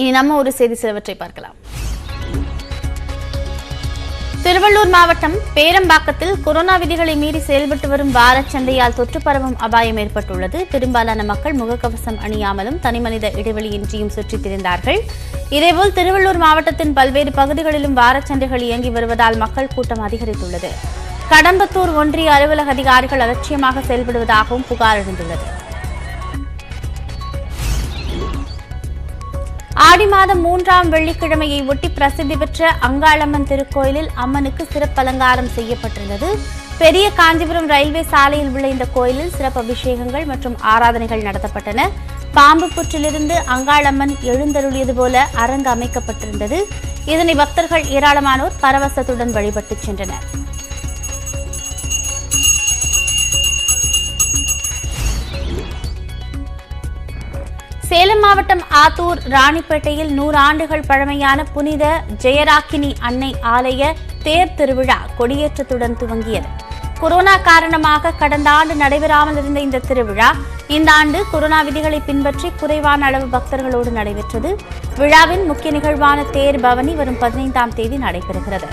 இனி நம்ம ஒரு செய்தி சிலவற்றை பார்க்கலாம். திருவள்ளூர் மாவட்டம் பேரம்பாக்கத்தில் கொரோனா விதிகளை மீறி செயல்பட்டு வரும் வாரச்சந்தையால் தொற்று பரவும் அபாயம் ஏற்பட்டுள்ளது. பெரும்பாலான மக்கள் முகக்கவசம் அணியாமலும் தனிமனித இடைவெளியின்றியும் சுற்றித் திரிந்தார்கள். இதேபோல் திருவள்ளூர் மாவட்டத்தின் பல்வேறு பகுதிகளிலும் வாரச்சந்தைகள் இயங்கி வருவதால் மக்கள் கூட்டம் அதிகரித்துள்ளது. கடம்பத்தூர் ஒன்றிய அலுவலக அதிகாரிகள் அலட்சியமாக செயல்படுவதாகவும் புகார் எழுந்துள்ளது. ஆடி மாதம் மூன்றாம் வெள்ளிக்கிழமையை ஒட்டி பிரசித்தி பெற்ற அங்காளம்மன் திருக்கோயிலில் அம்மனுக்கு சிறப்பு அலங்காரம் செய்யப்பட்டிருந்தது. பெரிய காஞ்சிபுரம் ரயில்வே சாலையில் உள்ள இந்த கோயிலில் சிறப்பு அபிஷேகங்கள் மற்றும் ஆராதனைகள் நடத்தப்பட்டன. பாம்பு புற்றிலிருந்து அங்காளம்மன் எழுந்தருளியது போல அரங்கு அமைக்கப்பட்டிருந்தது. இதனை பக்தர்கள் ஏராளமானோர் பரவசத்துடன் வழிபட்டுச் சென்றனர். சேலம் மாவட்டம் ஆத்தூர் ராணிப்பேட்டையில் நூறு ஆண்டுகள் பழமையான புனித ஜெயராக்கினி அன்னை ஆலய தேர் திருவிழா கொடியேற்றத்துடன் துவங்கியது. கொரோனா காரணமாக கடந்த ஆண்டு நடைபெறாமல் இருந்த இந்த திருவிழா இந்த ஆண்டு கொரோனா விதிகளை பின்பற்றி குறைவான அளவு பக்தர்களோடு நடைபெற்றது. விழாவின் முக்கிய நிகழ்வான தேர் பவனி வரும் பதினைந்தாம் தேதி நடைபெறுகிறது.